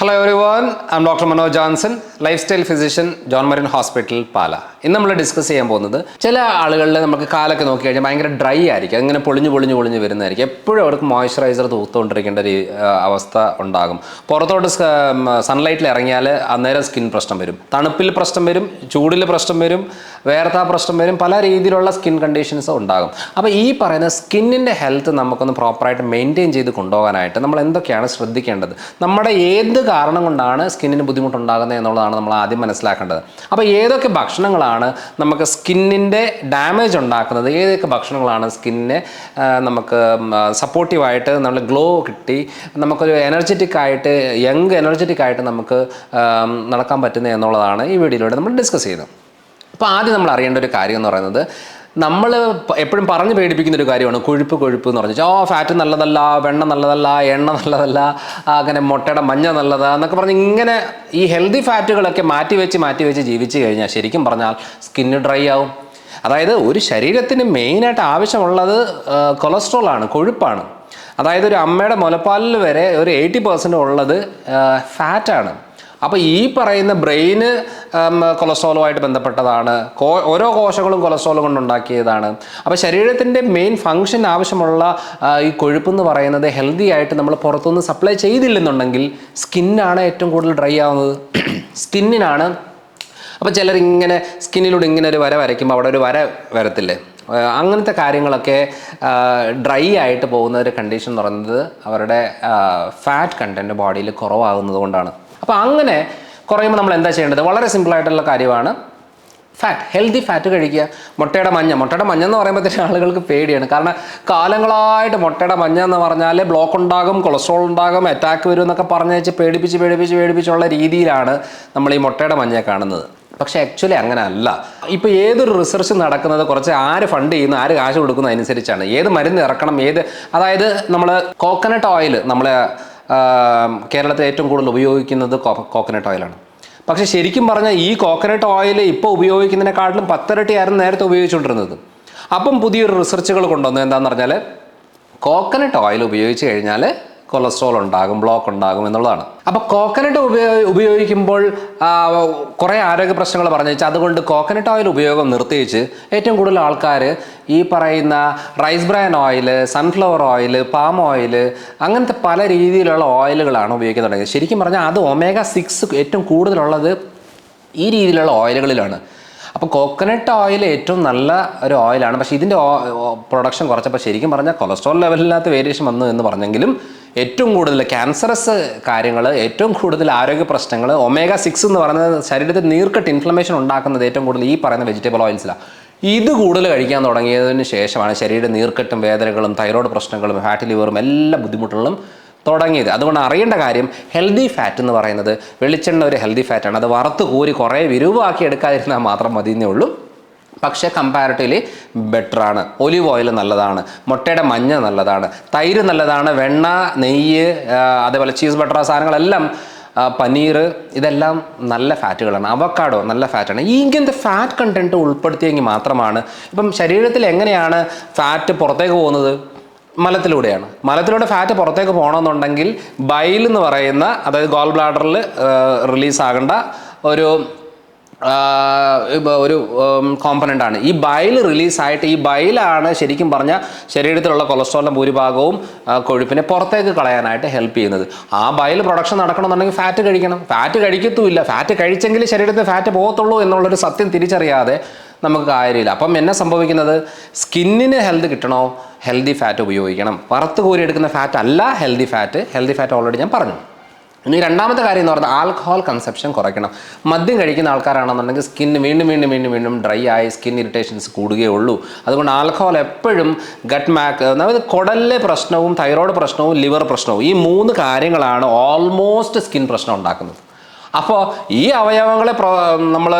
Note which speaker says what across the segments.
Speaker 1: Hello everyone I'm doctor Manoj Johnson lifestyle physician John Marian hospital Pala ഇന്ന് നമ്മൾ discuss ചെയ്യാൻ പോകുന്നത് ചില ആളുകളിൽ നമുക്ക് കാലൊക്കെ നോക്കി കഴിഞ്ഞാൽ ഭയങ്കര ഡ്രൈ ആയിരിക്കും. അങ്ങനെ പൊളിഞ്ഞു പൊളിഞ്ഞു പൊളിഞ്ഞു വരുന്നതായിരിക്കും. എപ്പോഴും അവർക്ക് മോയ്സ്ചറൈസർ തൂത്തുകൊണ്ടിരിക്കേണ്ട ഒരു അവസ്ഥ ഉണ്ടാകും. പുറത്തോട്ട് സൺലൈറ്റിൽ ഇറങ്ങിയാൽ അന്നേരം സ്കിൻ പ്രശ്നം വരും. തണുപ്പിൽ പ്രശ്നം വരും ചൂടിൽ പ്രശ്നം വരും വേർത്താ പ്രശ്നം വരും പല രീതിയിലുള്ള സ്കിൻ കണ്ടീഷൻസ് ഉണ്ടാകും. അപ്പോൾ ഈ പറയുന്ന സ്കിന്നിന്റെ ഹെൽത്ത് നമുക്കൊന്ന് പ്രോപ്പറായിട്ട് മെയിന്റെയിൻ ചെയ്ത് കൊണ്ടുപോകാനായിട്ട് നമ്മൾ എന്തൊക്കെയാണ് ശ്രദ്ധിക്കേണ്ടത്? നമ്മുടെ ഏത് കാരണം കൊണ്ടാണ് സ്കിന്നിന് ബുദ്ധിമുട്ടുണ്ടാകുന്നത് എന്നുള്ളതാണ് നമ്മൾ ആദ്യം മനസ്സിലാക്കേണ്ടത്. അപ്പോൾ ഏതൊക്കെ ഭക്ഷണങ്ങളാണ് നമുക്ക് സ്കിന്നിന്റെ ഡാമേജ് ഉണ്ടാക്കുന്നത്? ഏതൊക്കെ ഭക്ഷണങ്ങളാണ് സ്കിന്നിനെ നമുക്ക് സപ്പോർട്ടീവായിട്ട് നമ്മൾ ഗ്ലോ കിട്ടി നമുക്കൊരു എനർജറ്റിക് ആയിട്ട് യങ് എനർജറ്റിക് ആയിട്ട് നമുക്ക് നടക്കാൻ പറ്റുന്നത് എന്നുള്ളതാണ് ഈ വീഡിയോയിലൂടെ നമ്മൾ ഡിസ്കസ് ചെയ്യുന്നത്. അപ്പോൾ ആദ്യം നമ്മൾ അറിയേണ്ട ഒരു കാര്യം എന്ന് പറയുന്നത് നമ്മൾ എപ്പോഴും പറഞ്ഞ് പേടിപ്പിക്കുന്ന ഒരു കാര്യമാണ് കൊഴുപ്പ് കൊഴുപ്പ് എന്ന് പറഞ്ഞാൽ ഓ ഫാറ്റ് നല്ലതല്ല വെണ്ണ നല്ലതല്ല എണ്ണ നല്ലതല്ല അങ്ങനെ മുട്ടയുടെ മഞ്ഞ നല്ലതാ എന്നൊക്കെ പറഞ്ഞ് ഇങ്ങനെ ഈ ഹെൽത്തി ഫാറ്റുകളൊക്കെ മാറ്റി വെച്ച് മാറ്റി വെച്ച് ജീവിച്ചു കഴിഞ്ഞാൽ ശരിക്കും പറഞ്ഞാൽ സ്കിന്ന് ഡ്രൈ ആവും. അതായത് ഒരു ശരീരത്തിന് മെയിനായിട്ട് ആവശ്യമുള്ളത് കൊളസ്ട്രോൾ ആണ് കൊഴുപ്പാണ്. അതായത് ഒരു അമ്മയുടെ മുലപ്പാലിൽ വരെ ഒരു എയ്റ്റി പെർസെന്റ് ഉള്ളത് ഫാറ്റാണ് അപ്പോൾ ഈ പറയുന്ന ബ്രെയിന് കൊളസ്ട്രോളുമായിട്ട് ബന്ധപ്പെട്ടതാണ്. ഓരോ കോശങ്ങളും കൊളസ്ട്രോൾ കൊണ്ടുണ്ടാക്കിയതാണ് അപ്പോൾ ശരീരത്തിന്റെ മെയിൻ ഫങ്ഷൻ ആവശ്യമുള്ള ഈ കൊഴുപ്പ് എന്ന് പറയുന്നത് ഹെൽത്തി ആയിട്ട് നമ്മൾ പുറത്തുനിന്ന് സപ്ലൈ ചെയ്തില്ലെന്നുണ്ടെങ്കിൽ സ്കിന്നാണ് ഏറ്റവും കൂടുതൽ ഡ്രൈ ആവുന്നത്. സ്കിന്നിനാണ് അപ്പോൾ ചിലർ ഇങ്ങനെ സ്കിന്നിലൂടെ ഇങ്ങനെ ഒരു വര വരയ്ക്കുമ്പോൾ അവിടെ ഒരു വര വരത്തില്ലേ? അങ്ങനത്തെ കാര്യങ്ങളൊക്കെ ഡ്രൈ ആയിട്ട് പോകുന്ന ഒരു കണ്ടീഷൻ എന്ന് പറയുന്നത് അവരുടെ ഫാറ്റ് കണ്ടന്റ് ബോഡിയിൽ കുറവാകുന്നത് കൊണ്ടാണ്. അപ്പോൾ അങ്ങനെ കുറയുമ്പോൾ നമ്മൾ എന്താ ചെയ്യേണ്ടത്? വളരെ സിമ്പിളായിട്ടുള്ള കാര്യമാണ്. ഫാറ്റ് ഹെൽത്തി ഫാറ്റ് കഴിക്കുക. മുട്ടയുടെ മഞ്ഞ. മുട്ടയുടെ മഞ്ഞ എന്ന് പറയുമ്പോഴത്തേക്കും ആളുകൾക്ക് പേടിയാണ്. കാരണം കാലങ്ങളായിട്ട് മുട്ടയുടെ മഞ്ഞ എന്ന് പറഞ്ഞാൽ ബ്ലോക്ക് ഉണ്ടാകും കൊളസ്ട്രോൾ ഉണ്ടാകും അറ്റാക്ക് വരും എന്നൊക്കെ പറഞ്ഞ് വെച്ച് പേടിപ്പിച്ച് പേടിപ്പിച്ച് പേടിപ്പിച്ചുള്ള രീതിയിലാണ് നമ്മൾ ഈ മുട്ടയുടെ മഞ്ഞ കാണുന്നത്. പക്ഷേ ആക്ച്വലി അങ്ങനെ അല്ല. ഇപ്പോൾ ഏതൊരു റിസർച്ച് നടക്കുന്നത് കുറച്ച് ആര് ഫണ്ട് ചെയ്യുന്നു ആര് കാശ് കൊടുക്കുന്ന അനുസരിച്ചാണ് ഏത് മരുന്ന് ഇറക്കണം ഏത് അതായത് നമ്മൾ കോക്കനട്ട് ഓയിൽ നമ്മൾ കേരളത്തിൽ ഏറ്റവും കൂടുതൽ ഉപയോഗിക്കുന്നത് കോക്കനട്ട് ഓയിലാണ് പക്ഷെ ശരിക്കും പറഞ്ഞാൽ ഈ കോക്കനട്ട് ഓയിൽ ഇപ്പോൾ ഉപയോഗിക്കുന്നതിനെക്കാട്ടിലും പത്തിരട്ടിയായിരുന്നു നേരത്തെ ഉപയോഗിച്ചുകൊണ്ടിരുന്നത്. അപ്പം പുതിയൊരു റിസർച്ചുകൾ കൊണ്ടുവന്നു. എന്താണെന്ന് പറഞ്ഞാൽ കോക്കനട്ട് ഓയിൽ ഉപയോഗിച്ച് കഴിഞ്ഞാൽ കൊളസ്ട്രോൾ ഉണ്ടാകും ബ്ലോക്ക് ഉണ്ടാകും എന്നുള്ളതാണ്. അപ്പോൾ കോക്കനട്ട് ഉപയോഗ ഉപയോഗിക്കുമ്പോൾ കുറേ ആരോഗ്യ പ്രശ്നങ്ങൾ പറഞ്ഞു വെച്ചാൽ അതുകൊണ്ട് കോക്കനട്ട് ഓയിൽ ഉപയോഗം നിർത്തിവെച്ച് ഏറ്റവും കൂടുതൽ ആൾക്കാർ ഈ പറയുന്ന rice bran oil sunflower oil palm oil അങ്ങനത്തെ പല രീതിയിലുള്ള ഓയിലുകളാണ് ഉപയോഗിക്കാൻ തുടങ്ങിയത്. ശരിക്കും പറഞ്ഞാൽ അത് ഒമേഗ സിക്സ് ഏറ്റവും കൂടുതലുള്ളത് ഈ രീതിയിലുള്ള ഓയിലുകളിലാണ് അപ്പോൾ കോക്കനട്ട് ഓയിൽ ഏറ്റവും നല്ല ഒരു ഓയിലാണ് പക്ഷേ ഇതിന്റെ പ്രൊഡക്ഷൻ കുറച്ചപ്പോൾ ശരിക്കും പറഞ്ഞാൽ കൊളസ്ട്രോൾ ലെവലിനകത്ത് വേരിയേഷൻ വന്നു എന്ന് പറഞ്ഞെങ്കിലും ഏറ്റവും കൂടുതൽ ക്യാൻസറസ് കാര്യങ്ങൾ ഏറ്റവും കൂടുതൽ ആരോഗ്യ പ്രശ്നങ്ങൾ ഒമേഗ സിക്സ് എന്ന് പറയുന്നത് ശരീരത്തിൽ നീർക്കെട്ട് ഇൻഫ്ലമേഷൻ ഉണ്ടാക്കുന്നത് ഏറ്റവും കൂടുതൽ ഈ പറയുന്ന വെജിറ്റബിൾ ഓയിൽസിലാണ് ഇത് കൂടുതൽ കഴിക്കാൻ തുടങ്ങിയതിന് ശേഷമാണ് ശരീര നീർക്കെട്ടും വേദനകളും തൈറോയ്ഡ് പ്രശ്നങ്ങളും ഫാറ്റ് ലിവറും എല്ലാ ബുദ്ധിമുട്ടുകളും തുടങ്ങിയത്. അതുകൊണ്ട് അറിയേണ്ട കാര്യം ഹെൽത്തി ഫാറ്റ് എന്ന് പറയുന്നത് വെളിച്ചെണ്ണ ഒരു ഹെൽത്തി ഫാറ്റാണ് അത് വറുത്ത് കോരി കുറേ വിരുവാക്കി എടുക്കാതിരുന്നാൽ മാത്രം മതിയെന്നേ ഉള്ളൂ. പക്ഷേ കമ്പാരിറ്റീവ്ലി ആണ്. ഒലിവ് ഓയിൽ നല്ലതാണ്. മുട്ടയുടെ മഞ്ഞ നല്ലതാണ്. തൈര് നല്ലതാണ്. വെണ്ണ നെയ്യ് അതേപോലെ ചീസ് ബട്ടർ സാധനങ്ങളെല്ലാം പനീർ ഇതെല്ലാം നല്ല ഫാറ്റുകളാണ് അവക്കാഡോ നല്ല ഫാറ്റാണ് ഈ ഇങ്ങനത്തെ ഫാറ്റ് കണ്ടന്റ് ഉൾപ്പെടുത്തിയെങ്കിൽ മാത്രമാണ് ഇപ്പം ശരീരത്തിൽ എങ്ങനെയാണ് ഫാറ്റ് പുറത്തേക്ക് പോകുന്നത്? മലത്തിലൂടെയാണ്. മലത്തിലൂടെ ഫാറ്റ് പുറത്തേക്ക് പോകണമെന്നുണ്ടെങ്കിൽ ബൈൽ എന്ന് പറയുന്ന അതായത് ഗോൾ ബ്ലാഡറിൽ റിലീസ് ആകേണ്ട ഒരു ഒരു കോമ്പണന്റ് ആണ്. ഈ ബൈൽ റിലീസായിട്ട് ഈ ബൈലാണ് ശരിക്കും പറഞ്ഞാൽ ശരീരത്തിലുള്ള കൊളസ്ട്രോളിന്റെ ഭൂരിഭാഗവും കൊഴുപ്പിനെ പുറത്തേക്ക് കളയാനായിട്ട് ഹെൽപ്പ് ചെയ്യുന്നത്. ആ ബൈൽ പ്രൊഡക്ഷൻ നടക്കണമെന്നുണ്ടെങ്കിൽ ഫാറ്റ് കഴിക്കണം. ഫാറ്റ് കഴിക്കത്തുമില്ല. ഫാറ്റ് കഴിച്ചെങ്കിൽ ശരീരത്തിൽ ഫാറ്റ് പോകത്തുള്ളൂ എന്നുള്ളൊരു സത്യം തിരിച്ചറിയാതെ നമുക്ക് കാര്യമില്ല. അപ്പം എന്നെ സംഭവിക്കുന്നത്? സ്കിന്നിന് ഹെൽത്ത് കിട്ടണോ? ഹെൽത്തി ഫാറ്റ് ഉപയോഗിക്കണം. വറുത്ത് കോരി എടുക്കുന്ന ഫാറ്റ് അല്ല healthy fat healthy fat already ഞാൻ പറഞ്ഞു. ഇനി രണ്ടാമത്തെ കാര്യം എന്ന് പറഞ്ഞാൽ ആൽക്കഹോൾ കൺസെപ്ഷൻ കുറയ്ക്കണം. മദ്യം കഴിക്കുന്ന ആൾക്കാരാണെന്നുണ്ടെങ്കിൽ സ്കിന്ന് വീണ്ടും വീണ്ടും വീണ്ടും വീണ്ടും ഡ്രൈ ആയി സ്കിൻ ഇറിറ്റേഷൻസ് കൂടുകയേ ഉള്ളൂ. അതുകൊണ്ട് ആൽക്കഹോൾ എപ്പോഴും ഗട്ട് മാക്ക് അതായത് കുടലിലെ പ്രശ്നവും തൈറോയ്ഡ് പ്രശ്നവും ലിവർ പ്രശ്നവും ഈ മൂന്ന് കാര്യങ്ങളാണ് ഓൾമോസ്റ്റ് സ്കിൻ പ്രശ്നം ഉണ്ടാക്കുന്നത്. അപ്പോൾ ഈ അവയവങ്ങളെ നമ്മൾ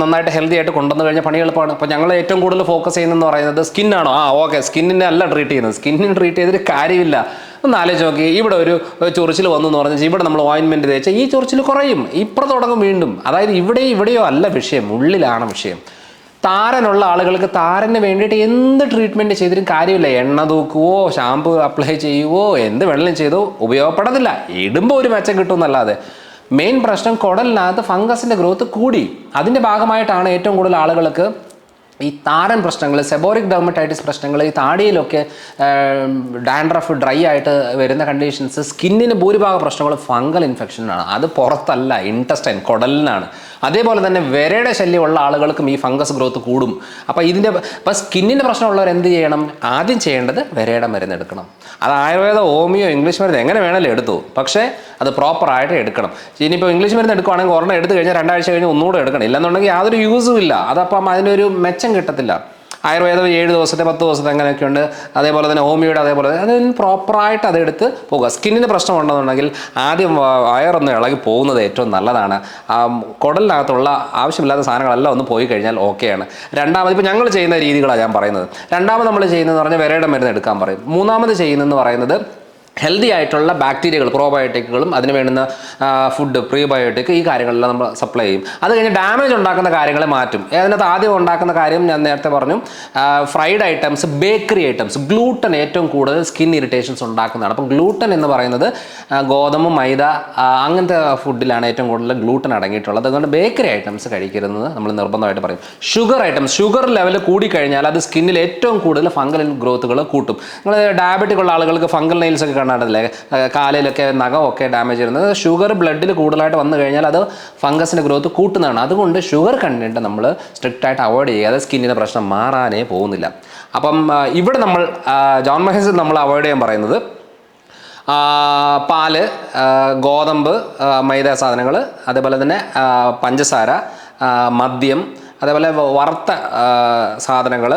Speaker 1: നന്നായിട്ട് ഹെൽത്തി ആയിട്ട് കൊണ്ടുവന്നു കഴിഞ്ഞാൽ പണി എളുപ്പമാണ്. അപ്പോൾ ഞങ്ങൾ ഏറ്റവും കൂടുതൽ ഫോക്കസ് ചെയ്യുന്നതെന്ന് പറയുന്നത് സ്കിന്നാണോ? ആ ഓക്കെ സ്കിന്നിനെ അല്ല ട്രീറ്റ് ചെയ്യുന്നത്. സ്കിന്നിന് ട്രീറ്റ് ചെയ്തിട്ട് കാര്യമില്ല. ഒന്ന് ആലോചിച്ച് നോക്കി. ഇവിടെ ഒരു ചൊറിച്ചിൽ വന്നു എന്ന് പറഞ്ഞാൽ ഇവിടെ നമ്മൾ ഓയിൻമെന്റ് തേച്ചാൽ ഈ ചൊറിച്ചിൽ കുറയും. ഇപ്പുറം തുടങ്ങും വീണ്ടും. അതായത് ഇവിടെ ഇവിടെയോ അല്ല വിഷയം. ഉള്ളിലാണ് വിഷയം. താരനുള്ള ആളുകൾക്ക് താരന് വേണ്ടിയിട്ട് എന്ത് ട്രീറ്റ്മെന്റ് ചെയ്തിട്ടും കാര്യമില്ല. എണ്ണ തൂക്കുവോ ഷാമ്പു അപ്ലൈ ചെയ്യുവോ എന്ത് വെള്ളം ചെയ്തോ. ഉപയോഗപ്പെടത്തില്ല. ഇടുമ്പോൾ ഒരു മെച്ചം കിട്ടും എന്നല്ലാതെ. മെയിൻ പ്രശ്നം കുടലിനകത്ത് ഫംഗസിന്റെ ഗ്രോത്ത് കൂടി. അതിന്റെ ഭാഗമായിട്ടാണ് ഏറ്റവും കൂടുതൽ ആളുകൾക്ക് ഈ താരൻ പ്രശ്നങ്ങൾ സെബോറിക് ഡെർമറ്റൈറ്റിസ് പ്രശ്നങ്ങൾ ഈ താടിയിലൊക്കെ ഡാൻഡ്രഫ് ഡ്രൈ ആയിട്ട് വരുന്ന കണ്ടീഷൻസ് സ്കിന്നിന് ഭൂരിഭാഗം പ്രശ്നങ്ങൾ ഫംഗൽ ഇൻഫെക്ഷനാണ് അത് പുറത്തല്ല ഇന്റസ്റ്റൈൻ കുടലിനാണ്. അതേപോലെ തന്നെ വിരയുടെ ശല്യമുള്ള ആളുകൾക്കും ഈ ഫംഗസ് ഗ്രോത്ത് കൂടും. അപ്പോൾ ഇതിന്റെ ഇപ്പം സ്കിന്നിന്റെ പ്രശ്നമുള്ളവർ എന്ത് ചെയ്യണം? ആദ്യം ചെയ്യേണ്ടത് വിരയുടെ മരുന്ന് എടുക്കണം. അത് ആയുർവേദ ഹോമിയോ ഇംഗ്ലീഷ് മരുന്ന് എങ്ങനെ വേണമെങ്കിലും എടുത്തു. പക്ഷേ അത് പ്രോപ്പറായിട്ട് എടുക്കണം. ഇനിയിപ്പോൾ ഇംഗ്ലീഷ് മരുന്ന് എടുക്കുവാണെങ്കിൽ ഒരെണ്ണം എടുത്തു കഴിഞ്ഞാൽ രണ്ടാഴ്ച കഴിഞ്ഞ് ഒന്നുകൂടെ എടുക്കണം. ഇല്ലെന്നുണ്ടെങ്കിൽ യാതൊരു യൂസും ഇല്ല. അതപ്പം അതിനൊരു മെച്ചം കിട്ടത്തില്ല. ആയുർവേദം ഏഴ് ദിവസത്തെ പത്ത് ദിവസത്തെ അങ്ങനെയൊക്കെ ഉണ്ട് അതേപോലെ തന്നെ ഹോമിയോയുടെ അതേപോലെ തന്നെ അതിന് പ്രോപ്പറായിട്ട് അതെടുത്ത് പോകുക സ്കിന്നിന് പ്രശ്നം ഉണ്ടെന്നുണ്ടെങ്കിൽ ആദ്യം വയറൊന്ന് ഇളകി പോകുന്നത് ഏറ്റവും നല്ലതാണ്. കുടലിനകത്തുള്ള ആവശ്യമില്ലാത്ത സാധനങ്ങളെല്ലാം ഒന്ന് പോയി കഴിഞ്ഞാൽ ഓക്കെയാണ്. രണ്ടാമത് ഇപ്പോൾ ഞങ്ങൾ ചെയ്യുന്ന രീതികളാണ് ഞാൻ പറയുന്നത്. രണ്ടാമത് നമ്മൾ ചെയ്യുന്നതെന്ന് പറഞ്ഞാൽ വിരയുടെ മരുന്ന് എടുക്കാൻ പറയും. മൂന്നാമത് ചെയ്യുന്നതെന്ന് പറയുന്നത് ഹെൽത്തി ആയിട്ടുള്ള ബാക്ടീരിയകൾ പ്രോബയോട്ടിക്കുകളും അതിന് വേണ്ടുന്ന ഫുഡ് പ്രീബയോട്ടിക് ഈ കാര്യങ്ങളെല്ലാം നമ്മൾ സപ്ലൈ ചെയ്യും. അത് കഴിഞ്ഞ് ഡാമേജ് ഉണ്ടാക്കുന്ന കാര്യങ്ങളെ മാറ്റും. അതിനകത്ത് ആദ്യം ഉണ്ടാക്കുന്ന കാര്യം ഞാൻ നേരത്തെ പറഞ്ഞു fried items bakery items gluten ഏറ്റവും കൂടുതൽ സ്കിൻ ഇറിറ്റേഷൻസ് ഉണ്ടാക്കുന്നതാണ്. അപ്പം ഗ്ലൂട്ടൻ എന്ന് പറയുന്നത് ഗോതമ്പ് മൈദ അങ്ങനത്തെ ഫുഡിലാണ് ഏറ്റവും കൂടുതൽ ഗ്ലൂട്ടൻ അടങ്ങിയിട്ടുള്ളത്. അതുകൊണ്ട് ബേക്കറി ഐറ്റംസ് കഴിക്കരുതെന്ന് നമ്മൾ നിർബന്ധമായിട്ട് പറയും. ഷുഗർ ഐറ്റംസ് ഷുഗർ ലെവൽ കൂടിക്കഴിഞ്ഞാൽ അത് സ്കിന്നിൽ ഏറ്റവും കൂടുതൽ ഫംഗൽ ഗ്രോത്തുകൾ കൂട്ടും. നിങ്ങൾ ഡയബറ്റിക് ഉള്ള ആളുകൾക്ക് ഫംഗൽ നെയിൽസ് ഒക്കെ കാലയിലൊക്കെ കാലിലൊക്കെ നഖമൊക്കെ ഡാമേജ് വരുന്നത് ഷുഗർ ബ്ലഡിൽ കൂടുതലായിട്ട് വന്നു കഴിഞ്ഞാൽ അത് ഫംഗസിന്റെ ഗ്രോത്ത് കൂട്ടുന്നതാണ്. അതുകൊണ്ട് ഷുഗർ കണ്ടിട്ട് നമ്മൾ സ്ട്രിക്റ്റ് ആയിട്ട് അവോയ്ഡ് ചെയ്യാതെ സ്കിന്നിന്റെ പ്രശ്നം മാറാനേ പോകുന്നില്ല. അപ്പം ഇവിടെ നമ്മൾ ജോൺ മഹേസ് നമ്മൾ അവോയ്ഡ് ചെയ്യാൻ പറയുന്നത് പാൽ ഗോതമ്പ് മൈദ സാധനങ്ങൾ അതേപോലെ തന്നെ പഞ്ചസാര മദ്യം അതേപോലെ വറുത്ത സാധനങ്ങൾ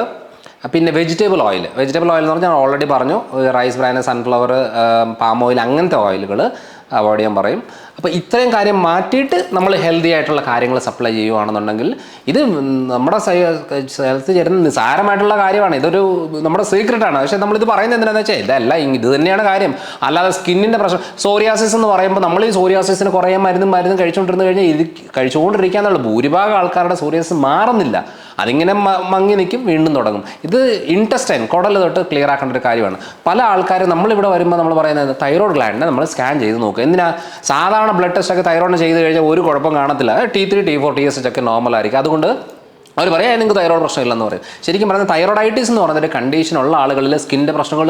Speaker 1: പിന്നെ വെജിറ്റബിൾ ഓയിൽ വെജിറ്റബിൾ ഓയിൽ എന്ന് പറഞ്ഞാൽ ഓൾറെഡി പറഞ്ഞു rice bran sunflower palm oil അങ്ങനത്തെ ഓയിലുകൾ അവോയ്ഡ് ചെയ്യാൻ പറയും. അപ്പോൾ ഇത്രയും കാര്യം മാറ്റിയിട്ട് നമ്മൾ ഹെൽത്തി ആയിട്ടുള്ള കാര്യങ്ങൾ സപ്ലൈ ചെയ്യുകയാണെന്നുണ്ടെങ്കിൽ ഇത് നമ്മുടെ സ്ഥലത്ത് ചേരുന്ന നിസ്സാരമായിട്ടുള്ള കാര്യമാണ്. ഇതൊരു നമ്മുടെ സീക്രട്ടാണ് പക്ഷേ നമ്മളിത് പറയുന്നത് എന്തിനാണെന്ന് വെച്ചാൽ ഇതല്ല ഇത് തന്നെയാണ് കാര്യം. അല്ലാതെ സ്കിന്നിന്റെ പ്രശ്നം സോറിയാസിസ് എന്ന് പറയുമ്പോൾ നമ്മൾ ഈ സോറിയാസിസിന് കുറേ മരുന്നും മരുന്നും കഴിച്ചുകൊണ്ടിരുന്ന് കഴിഞ്ഞാൽ ഇത് കഴിച്ചുകൊണ്ടിരിക്കുക എന്നുള്ളൂ ഭൂരിഭാഗം ആൾക്കാരുടെ സോറിയാസിസ് മാറുന്നില്ല. അതിങ്ങനെ മങ്ങി നിൽക്കും വീണ്ടും തുടങ്ങും. ഇത് ഇന്റസ്റ്റൈൻ കുടൽ തൊട്ട് ക്ലിയർ ആക്കേണ്ട ഒരു കാര്യമാണ്. പല ആൾക്കാരും നമ്മളിവിടെ വരുമ്പോൾ നമ്മൾ പറയുന്നത് തൈറോയ്ഡ് ഗ്ലാൻഡിനെ നമ്മൾ സ്കാൻ ചെയ്ത് നോക്കുക. എന്തിനാ? സാധാരണ ബ്ലഡ് ടെസ്റ്റ് ഒക്കെ തൈറോയിഡ് ചെയ്ത് കഴിഞ്ഞാൽ ഒരു കുഴപ്പം കാണത്തില്ല. T three T four T S ഒക്കെ നോർമൽ ആയിരിക്കും. അതുകൊണ്ട് അവർ പറയാം നിങ്ങൾക്ക് തൈറോയ്ഡ് പ്രശ്നമില്ലെന്ന് പറയും. ശരിക്കും പറഞ്ഞാൽ തൈറോയ്ഡൈറ്റിസ് എന്ന് പറയുന്ന ഒരു കണ്ടീഷൻ ഉള്ള ആളുകളിൽ സ്കിന്റെ പ്രശ്നങ്ങൾ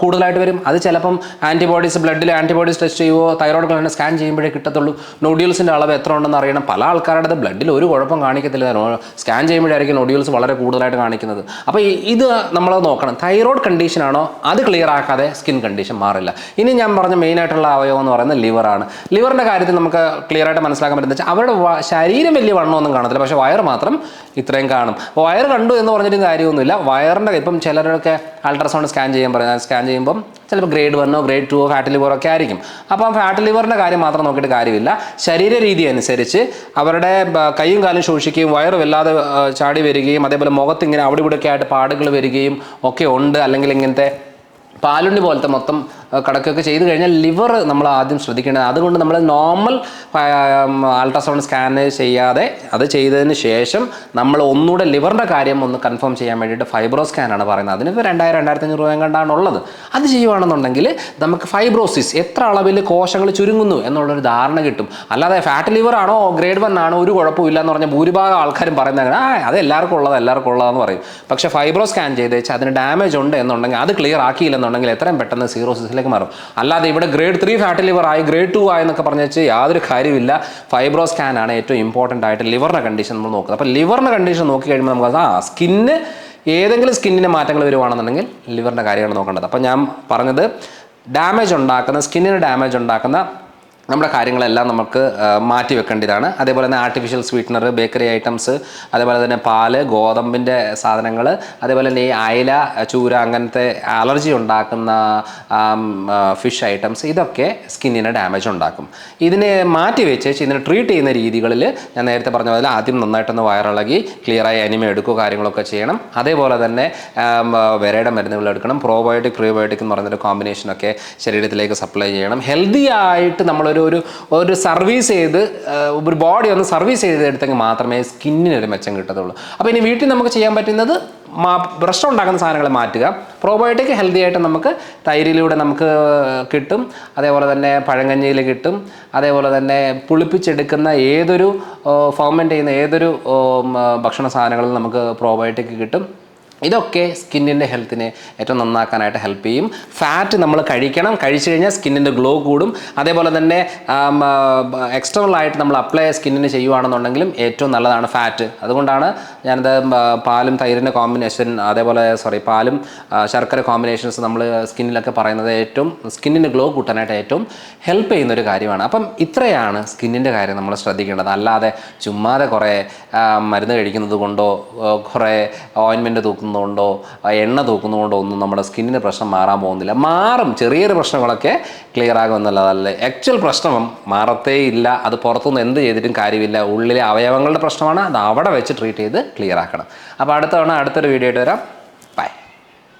Speaker 1: കൂടുതലായിട്ട് വരും. അത് ചിലപ്പം ആന്റിബോഡീസ് ബ്ലഡിൽ ആന്റിബോഡീസ് ടെസ്റ്റ് ചെയ്യുമോ തൈറോയ്ഡ് ഗ്ലാൻഡ് സ്കാൻ ചെയ്യുമ്പോഴേ കിട്ടത്തുള്ളൂ. നൊഡ്യൂൾസിന്റെ അളവ് എത്ര ഉണ്ടെന്ന് അറിയണം. പല ആൾക്കാരുടെ ബ്ലഡിൽ ഒരു കുഴപ്പം കാണിക്കത്തില്ല. സ്കാൻ ചെയ്യുമ്പോഴായിരിക്കും നോഡ്യൂൾസ് വളരെ കൂടുതലായിട്ട് കാണിക്കുന്നത്. അപ്പോൾ ഇത് നമ്മൾ നോക്കണം. തൈറോയ്ഡ് കണ്ടീഷൻ ആണോ? അത് ക്ലിയർ ആക്കാതെ സ്കിൻ കണ്ടീഷൻ മാറില്ല. ഇനി ഞാൻ പറഞ്ഞ മെയിൻ ആയിട്ടുള്ള അവയവം എന്ന് പറയുന്നത് ലിവറാണ് ലിവറിന്റെ കാര്യത്തിൽ നമുക്ക് ക്ലിയർ ആയിട്ട് മനസ്സിലാക്കാൻ പറ്റുന്നത് അവരുടെ ശരീരം വലിയ വണ്ണമൊന്നും കാണത്തില്ല. പക്ഷേ വയർ മാത്രം ഇത്രയും കാണും. അപ്പോൾ വയർ കണ്ടു എന്ന് പറഞ്ഞിട്ട് കാര്യമൊന്നുമില്ല. വയറിന്റെ ഇപ്പം ചിലരൊക്കെ അൾട്രാസൗണ്ട് സ്കാൻ ചെയ്യാൻ പറയുന്നത് സ്കാൻ ചെയ്യുമ്പം ചിലപ്പോൾ ഗ്രേഡ് വണ്ണോ ഗ്രേഡ് ടു ഫാറ്റ് ലിവർ ഒക്കെ ആയിരിക്കും. അപ്പം ഫാറ്റ് ലിവറിന്റെ കാര്യം മാത്രം നോക്കിയിട്ട് കാര്യമില്ല. ശരീര രീതി അനുസരിച്ച് അവരുടെ കൈയും കാലും ശോഷിക്കുകയും വയറ് വല്ലാതെ ചാടി വരികയും അതേപോലെ മുഖത്ത് ഇങ്ങനെ അവിടെ ഇവിടെയൊക്കെ ആയിട്ട് പാടുകൾ വരികയും ഒക്കെ ഉണ്ട്. അല്ലെങ്കിൽ ഇങ്ങനത്തെ പാലുണ്ടി പോലത്തെ മൊത്തം ആ, ചെയ്തു കഴിഞ്ഞാൽ ലിവർ നമ്മൾ ആദ്യം ശ്രദ്ധിക്കേണ്ടത്. അതുകൊണ്ട് നമ്മൾ നോർമൽ അൾട്രാസൗണ്ട് സ്കാന് ചെയ്യാതെ അത് ചെയ്തതിന് ശേഷം നമ്മൾ ഒന്നുകൂടെ ലിവറിന്റെ കാര്യം ഒന്ന് കൺഫേം ചെയ്യാൻ വേണ്ടിയിട്ട് ഫൈബ്രോ സ്കാനാണ് പറയുന്നത്. അതിനിപ്പോൾ രണ്ടായിരം രണ്ടായിരത്തി അഞ്ഞൂറ് രൂപ കണ്ടാണ് ഉള്ളത് അത് ചെയ്യുവാണെന്നുണ്ടെങ്കിൽ നമുക്ക് ഫൈബ്രോസിസ് എത്ര അളവിൽ കോശങ്ങൾ ചുരുങ്ങുന്നു എന്നുള്ളൊരു ധാരണ കിട്ടും. അല്ലാതെ ഫാറ്റ് ലിവർ ആണോ ഗ്രേഡ് വൺ ആണോ ഒരു കുഴപ്പമില്ല എന്ന് പറഞ്ഞാൽ ഭൂരിഭാഗം ആൾക്കാരും പറയുന്നത് അങ്ങനെ ആ അത് എല്ലാവർക്കും ഉള്ളത് എല്ലാവർക്കും ഉള്ളതെന്ന് പറയും. പക്ഷേ ഫൈബ്രോ സ്കാൻ ചെയ്ത് വെച്ചാൽ അതിന് ഡാമേജ് ഉണ്ട് എന്നുണ്ടെങ്കിൽ അത് ക്ലിയർ ആക്കിയില്ലെന്നുണ്ടെങ്കിൽ എത്രയും പെട്ടെന്ന് സീറോസിസിലേക്ക് മാറും. അല്ലാതെ ഇവിടെ ഗ്രേഡ് ത്രീ ഫാറ്റ് ലിവർ ആയി ഗ്രേഡ് ടു ആയി എന്നൊക്കെ പറഞ്ഞു വെച്ച് യാതൊരു കാര്യമില്ല ഫൈബ്രോ സ്കാൻ ആണ് ഏറ്റവും ഇമ്പോർട്ടന്റ് ആയിട്ട് ലിവറിന്റെ കണ്ടീഷൻ നമ്മൾ നോക്കുന്നത്. അപ്പോൾ ലിവറിന്റെ കണ്ടീഷൻ നോക്കി കഴിയുമ്പോൾ നമുക്ക് ആ സ്കിന്ന് ഏതെങ്കിലും സ്കിന്നിന് മാറ്റങ്ങൾ വരുവാണെന്നുണ്ടെങ്കിൽ ലിവറിന്റെ കാര്യമാണ് നോക്കേണ്ടത്. അപ്പോൾ ഞാൻ പറഞ്ഞത് ഡാമേജ് ഉണ്ടാക്കുന്ന സ്കിന്നിന് ഡാമേജ് ഉണ്ടാക്കുന്ന നമ്മുടെ കാര്യങ്ങളെല്ലാം നമുക്ക് മാറ്റി വെക്കേണ്ടതാണ്. അതേപോലെ തന്നെ ആർട്ടിഫിഷ്യൽ സ്വീറ്റ്നർ ബേക്കറി ഐറ്റംസ് അതേപോലെ തന്നെ പാൽ ഗോതമ്പിന്റെ സാധനങ്ങൾ അതേപോലെ തന്നെ ഈ അയല ചൂര അങ്ങനത്തെ അലർജി ഉണ്ടാക്കുന്ന ഫിഷ് ഐറ്റംസ് ഇതൊക്കെ സ്കിന്നിന് ഡാമേജ് ഉണ്ടാക്കും. ഇതിനെ മാറ്റി വെച്ച് ഇതിനെ ട്രീറ്റ് ചെയ്യുന്ന രീതികളിൽ ഞാൻ നേരത്തെ പറഞ്ഞ പോലെ ആദ്യം നന്നായിട്ടൊന്ന് വയറിളകി ക്ലിയറായി അനിമ എടുക്കുക കാര്യങ്ങളൊക്കെ ചെയ്യണം. അതേപോലെ തന്നെ വിരയുടെ മരുന്നുകൾ എടുക്കണം. പ്രോബയോട്ടിക് പ്രീബയോട്ടിക് എന്ന് പറയുന്നൊരു കോമ്പിനേഷനൊക്കെ ശരീരത്തിലേക്ക് സപ്ലൈ ചെയ്യണം. ഹെൽത്തി ആയിട്ട് നമ്മളൊരു ഒരു ഒരു ഒരു സർവീസ് ചെയ്ത് ഒരു ബോഡി ഒന്ന് സർവീസ് ചെയ്തെടുത്തെങ്കിൽ മാത്രമേ സ്കിന്നിന് ഒരു മെച്ചം കിട്ടത്തുള്ളൂ. അപ്പോൾ ഇനി വീട്ടിൽ നമുക്ക് ചെയ്യാൻ പറ്റുന്നത് മാ പ്രശ്നം ഉണ്ടാക്കുന്ന സാധനങ്ങൾ മാറ്റുക. പ്രോബയോട്ടിക് ഹെൽത്തി ആയിട്ട് നമുക്ക് തൈരിലൂടെ നമുക്ക് കിട്ടും. അതേപോലെ തന്നെ പഴങ്കഞ്ഞിയിൽ കിട്ടും. അതേപോലെ തന്നെ പുളിപ്പിച്ചെടുക്കുന്ന ഏതൊരു ഫോമെന്റ് ചെയ്യുന്ന ഏതൊരു ഭക്ഷണ സാധനങ്ങളിൽ നമുക്ക് പ്രോബയോട്ടിക് കിട്ടും. ഇതൊക്കെ സ്കിന്നിന്റെ ഹെൽത്തിനെ ഏറ്റവും നന്നാക്കാനായിട്ട് ഹെൽപ്പ് ചെയ്യും. ഫാറ്റ് നമ്മൾ കഴിക്കണം. കഴിച്ചു കഴിഞ്ഞാൽ സ്കിന്നിന്റെ ഗ്ലോ കൂടും. അതേപോലെ തന്നെ എക്സ്റ്റേണൽ ആയിട്ട് നമ്മൾ അപ്ലൈ സ്കിന്നിന് ചെയ്യുവാണെന്നുണ്ടെങ്കിലും ഏറ്റവും നല്ലതാണ് ഫാറ്റ് അതുകൊണ്ടാണ് ഞാനത് പാലും തൈരിന്റെ കോമ്പിനേഷൻ അതേപോലെ സോറി പാലും ശർക്കര കോമ്പിനേഷൻസ് നമ്മൾ സ്കിന്നിലൊക്കെ പറയുന്നത് ഏറ്റവും സ്കിന്നിന് ഗ്ലോ കൂട്ടാനായിട്ട് ഏറ്റവും ഹെൽപ്പ് ചെയ്യുന്ന ഒരു കാര്യമാണ്. അപ്പം ഇത്രയാണ് സ്കിന്നിന്റെ കാര്യം നമ്മൾ ശ്രദ്ധിക്കേണ്ടത്. അല്ലാതെ ചുമ്മാതെ കുറേ മരുന്ന് കഴിക്കുന്നത് കൊണ്ടോ കുറേ ഓയിൻമെന്റ് തൂക്കുന്നതുകൊണ്ടോ എണ്ണ തൂക്കുന്നതുകൊണ്ടോ ഒന്നും നമ്മുടെ സ്കിന്നിന് പ്രശ്നം മാറാൻ പോകുന്നില്ല. മാറും ചെറിയൊരു പ്രശ്നങ്ങളൊക്കെ ക്ലിയർ ആകുമെന്നുള്ളതല്ല ആക്ച്വൽ പ്രശ്നം മാറത്തേ ഇല്ല. അത് പുറത്തുനിന്ന് എന്ത് ചെയ്തിട്ടും കാര്യമില്ല. ഉള്ളിലെ അവയവങ്ങളുടെ പ്രശ്നമാണ്. അത് അവിടെ വെച്ച് ട്രീറ്റ് ചെയ്ത് ക്ലിയർ ആക്കണം. അപ്പോൾ അടുത്തവണ അടുത്തൊരു വീഡിയോ ആയിട്ട് വരാം.